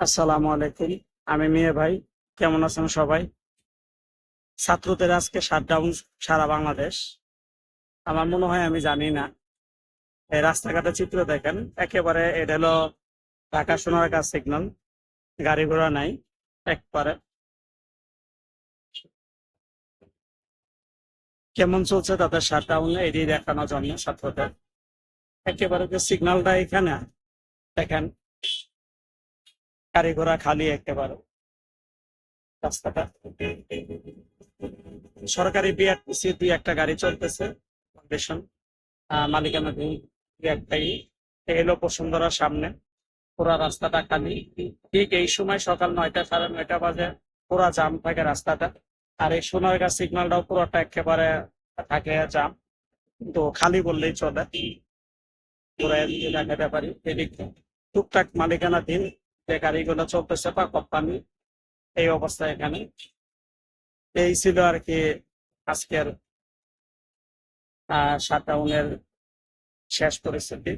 আসসালামু আলাইকুম। আমি মেয়ে ভাই। কেমন আছেন সবাই? ছাত্রদের আজকে শাটডাউন সারা বাংলাদেশ। আমার মনে হয় আমি জানি না। এই রাস্তাঘাটের চিত্র দেখেন, একেবারে এটা হলো ঢাকা সোনারগাঁ সিগন্যাল গাড়ি ঘোড়া নাই, একবারে। কেমন চলছে তাদের শাটডাউন এটি দেখানোর জন্য ছাত্রদের। একেবারে যে সিগন্যালটা এখানে, দেখেন গাড়ি ঘোড়া খালি একেবারে। রাস্তাটা। সরকারি বিআরটিসি দুই একটা গাড়ি চলতেছে ফাউন্ডেশন মালিকানা দুই একটাই। এই হলো বসুন্ধরার সামনে। পুরা রাস্তাটা খালি। ঠিক এই সময় সকাল নয়টা সাড়ে নয়টা বাজে, পুরা জাম থাকে রাস্তাটা। আর এই সোনারগাঁ সিগন্যালটাও পুরোটা একেবারে থাকে জাম। কিন্তু খালি বললেই চলে। পুরো দেখাতে পারি এদিকে টুকটাক মালিকানাধীন যে গাড়িগুলো চলতেছে বা কোম্পানি, এই অবস্থা এখানে। এই ছিল আর কি আজকের সাতাউনের শেষ পরিস্থিতি।